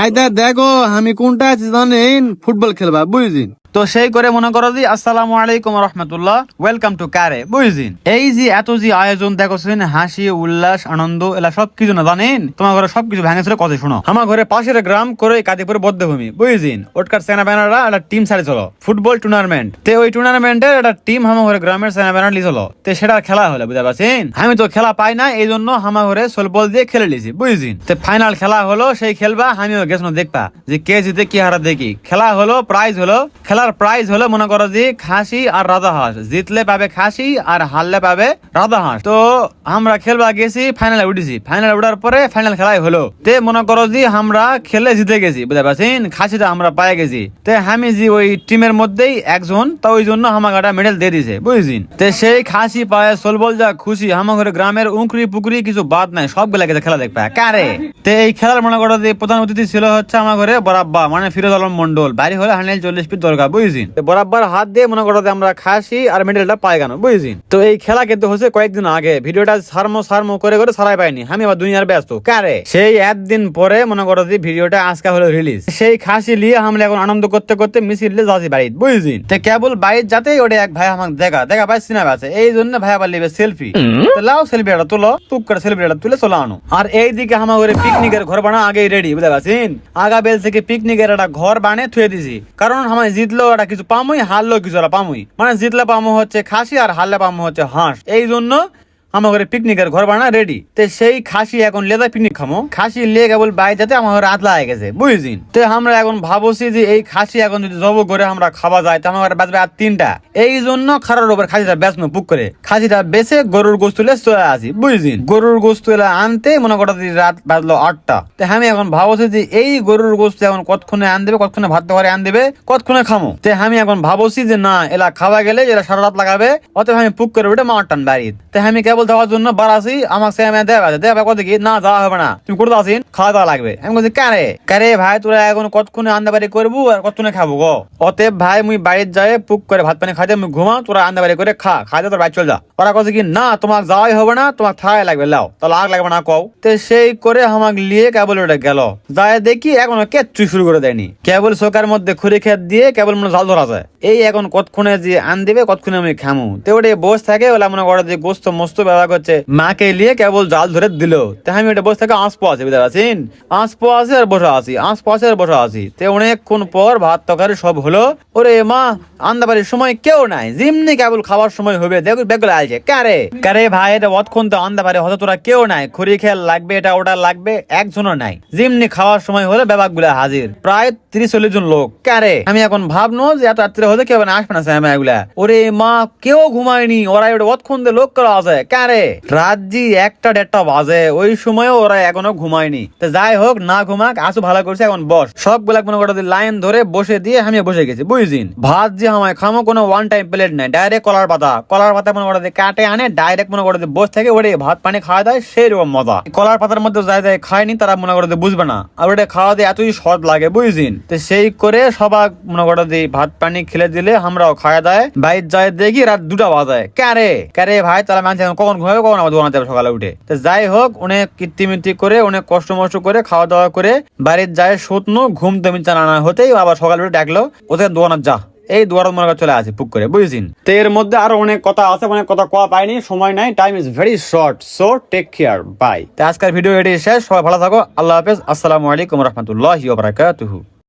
হায়দা দেখো আমি কোনটা আছি জানেন? ফুটবল খেলবা বুঝিন তো সেই করে মনে করো যে, আসসালামু আলাইকুম রহমতুল্লাহ, ওয়েলকাম টু কারে। বুঝিন এই যে এত যে আয়োজন দেখছেন হাসি, উল্লাস, আনন্দ, এলা সব কিছু না, জানেন? তোমার ঘরে সবকিছু ভেঙে ছিল কথা শোনো। আমার ঘরে পাশের গ্রাম করে কাদিপুর বদ্ধভূমি বুঝিন ওটকার সেনা ব্যানাররা একটা টিম সারি চলো। ফুটবল টুর্নামেন্ট তে ওই টুর্নামেন্টের একটা টিম আমার ঘরে গ্রামের সেনা ব্যানার লিছিল তে সেটার খেলা হলো, বুঝতে পারছেন? আমি তো খেলা পাই না, এই জন্য আমার ঘরে সোলবল দিয়ে খেলে লিছি বুঝিন তে ফাইনাল খেলা হলো, সেই খেলবা, আমিও গেছিল দেখবা, যে কে জিতে, কি হারা দেখি। খেলা হলো প্রাইজ হলো খেলার প্রাইজ হলো মনে করো যে খাসি আর রাধা হাঁস। জিতলে পাবে খাসি আর হারলে পাবে রাধা হাঁস। তো আমরা খেলবা গেছি ফাইনালে উঠেছি। ফাইনালে উঠার পরে ফাইনাল খেলাই হলো। তে মনে করো যে আমরা খেলে জিতে গেছি, বুঝতে পারছেন? খাসিটা আমরা পাই গেছি। তে আমি যে ওই টিমের মধ্যেই একজন, তা ওই জন্য আমাকে একটা মেডেল দিয়ে দিছে বুঝছেন? তে সেই খাসি পায়ে সোলবল যা খুশি আমার ঘরে গ্রামের উঁকড়ি পুকুরি কিছু বাদ নাই সবগুলা গেছে খেলা দেখবা। কারে? তে এই খেলার মনে করো যে প্রধান অতিথি ছিল হচ্ছে আমার ঘরে বরাব্বা মানে ফিরোজ আলম মন্ডল বাড়ি হলে হান্ড্রেড চল্লিশ ফিট দরকার বুঝছেন বরাবর হাত দিয়ে মনে করো আমরা খাসি আর মেডেলটা পাই কেন বুঝছেন তো এই খেলা কিন্তু হচ্ছে কয়েকদিন আগে। ভিডিওটা সারমো সারমো করে করে সারাই পাইনি। আমি আবার দুনিয়ার ব্যস্ত। কারে? সেই একদিন পরে মনে করো যে ভিডিওটা আজকে হলো রিলিজ সেই খাসি নিয়ে আমরা এখন আনন্দ করতে করতে মিছিল যাচ্ছি বাড়িতে বুঝছেন তো কেবল বাড়ির ওটা এক ভাই আমাকে দেখা। দেখা ভাই সিনেমা আছে। এই জন্য ভাই আবার নেবে সেলফি লাও সেলফি এটা তুলো। টুক করে সেলফি এটা তুলে চলে আনো। আর এই দিকে আমার পিকনিকের ঘর বানা আগেই রেডি বুঝতে পারছেন আগা বেল থেকে পিকনিকের একটা ঘর বানিয়ে থুয়ে দিছি। কারণ আমার জিতলো একটা কিছু পামুই হারলো কিছু ওরা পামুই। মানে জিতলে পামু হচ্ছে খাসি আর হারলে পামু হচ্ছে হাঁস। এই জন্য আমার পিকনিকের ঘর বানা রেডি তে সেই খাসি এখন লেদা পিকনিক খামো। খাসি লে কেবল বাই যাতে আমার আতলা হয়ে গেছে বুঝছিন তো আমরা এখন ভাবছি যে এই খাসি এখন যদি জব করে আমরা খাওয়া যায়, তো আমার ঘরে বাঁচবে আর তিনটা। এই জন্য খারার উপর খাসিটা বেচনো পুক করে। খাসিটা বেচে গরুর গোস্ত তুলে চলে আসি বুঝছিন গরুর গোস্ত এলা আনতে মনে করো রাত বাজলো আটটা। তো আমি এখন ভাবছি যে এই গরুর গোস্ত এখন কতক্ষণে আন দেবে, কতক্ষণে ভাত ঘরে আন দেবে, কতক্ষণে খামো? তো আমি এখন ভাবছি যে না, এলা খাওয়া গেলে এরা সারা রাত লাগাবে, অতএব আমি পুক করে উঠে মার টান বাড়ি। তো আমি কেবল দেওয়ার জন্য বাড়াছি আমার সে আমি দেওয়া আছে। দেওয়া কত কি, না, যাওয়া হবে না। তুমি করতে আসিন খাওয়া দাওয়া লাগবে। আমি বলছি কারে কারে ভাই, তোরা এখন কতক্ষণে আন্দাবাড়ি করব আর কতক্ষণে খাব গো? অতএব ভাই, মুই বাড়ির যাই পুক করে ভাত পানি খাইতে, মুই ঘুমা তোরা আন্দাবাড়ি করে খা। খাইতে তোর বাড়ি চল যা। ওরা কথা কি, না তোমার যাওয়াই হবে না তোমার থাকাই লাগবে, লাও। তাহলে আগ লাগবে না, কও। তো সেই করে আমাকে লিয়ে কেবল ওটা গেল। যায় দেখি এখনও কেচ্ছু শুরু করে দেয়নি। কেবল শোকার মধ্যে খুঁড়ি খেত দিয়ে কেবল মনে জাল ধরা যায়। এই এখন কতক্ষণে যে আন দিবে, কতক্ষণে আমি খামু? তো ওটা বস থাকে, ওলা মনে করে যে গোস্ত মস্ত ব্যবহার করছে। মাকে লিয়ে কেবল জাল ধরে দিল। তো আমি ওটা বসে থাকে আঁশ পোয়াছি, বুঝতে পারছেন? আঁশ আছে আর বসে আছি, আঁশ আছে আর বসে আছি। তো অনেকক্ষণ পর ভাত তরকারি সব হলো। ওরে মা, আন্দাবাড়ির সময় কেউ নাই। যেমনি কেবল খাওয়ার সময় হবে। দেখো বেগুলো আছে কারে? কারে ভাই, এটা অতক্ষণ তো আন্দাবাড়ি হয়তো তোরা কেউ নাই। খড়ি খেয়াল লাগবে, এটা ওটা লাগবে, একজনও নাই। যেমনি খাওয়ার সময় হলে ব্যাপারগুলা হাজির। প্রায় তিরিশ চল্লিশ জন লোক। কারে? আমি এখন ভাবনো যে এত রাত্রে হতে কেউ আসবে না স্যাম এগুলা ওরে মা, কেউ ঘুমায়নি। ওরা ওটা অতক্ষণ লোক করা আছে। কারে? রাত জি একটা দেড়টা বাজে। ওই সময়ও ওরা এখনও ঘুমায়নি। তো যাই হোক, না ঘুমাক, আসু ভালো করছে, এখন বস। সবগুলা মনে করো লাইন ধরে বসে দিয়ে আমি বসে গেছি বুঝছিন ভাত যে আমায় খামো, কোনো ওয়ান টাইম প্লেট নাই। ডাইরেক্ট কলার পাতা। কলার পাতা মনে করো কাটে আনে ডাইরেক্ট মনে করো যে বসে থেকে ওরে ভাত পানি খাওয়া দেয় সেই রকম মজা। কলার পাতার মধ্যে যাই যায় খায়নি, তারা মনে করো বুঝবে না। আর ওটা খাওয়া দিয়ে এতই স্বাদ লাগে, বুঝছিন? তো সেই করে সবাই মনে করো যে ভাত পানি খেলে দিলে আমরাও খাওয়া দেয় বাইর যায় দেখি রাত দুটা বাজায় ক্যারে ক্যারে ভাই? তারা মানছে কখন ঘুমাবে, কখন আবার দোকানে যাবে সকালে উঠে। তো যাই হোক, অনেক কীর্তিমিতি করে, অনেক কষ্ট মষ্ট করে, খাওয়া দাওয়া করে, বাড়ির যায় শুতনো ঘুম তুমি জানা হতেই আবার সকালে উঠে ডাকলো ওদের দোকানে যা? এই দুয়ার মনে চলে আসি, পুক করে বুঝেছেন তো এর মধ্যে আরও অনেক কথা আছে, অনেক কথা কোয়া পাইনি, সময় নাই time is very short so take care bye তো আজকের ভিডিও এটি শেষ, সবাই ভালো থাকো, আল্লাহ হাফেজ, আসসালামু আলাইকুম রহমতুল্লাহ